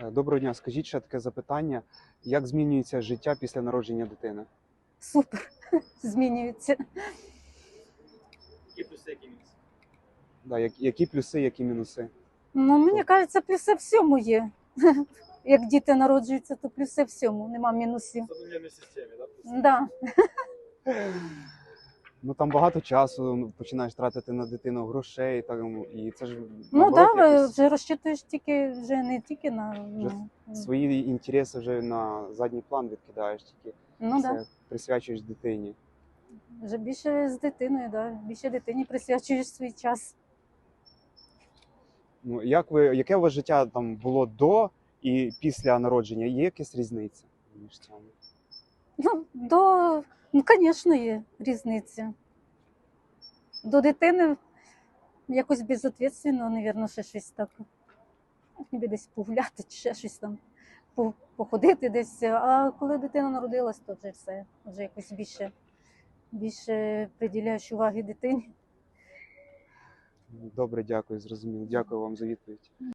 Е, Доброго дня. Скажіть ще таке запитання: як змінюється життя після народження дитини? Супер. Змінюється. Які плюси, які мінуси? Да, як- які плюси, які мінуси? Ну, мені кажеться, плюси всьому є. Як діти народжуються, то плюси всьому, нема мінусів. В системі, да? Да. Ну там багато часу ну, починаєш тратити на дитину грошей, там і це ж Ну так, якось вже розчитуєш тільки вже не тільки на Вже ну, свої інтереси вже на задній план відкидаєш, тільки ну да. присвячуєш дитині. Вже більше з дитиною, да. більше дитині присвячуєш свій час. Ну як ви, яке у вас життя там було до і після народження? Є якась різниця між цими? Ну, до, ну, звісно, є різниця. До дитини якось безответственно, мабуть, ще щось так. Ніби десь погуляти, чи ще щось там, походити десь. А коли дитина народилась, то вже все, вже якось більше, більше приділяєш уваги дитині. Добре, дякую, зрозумів. Дякую вам за відповідь.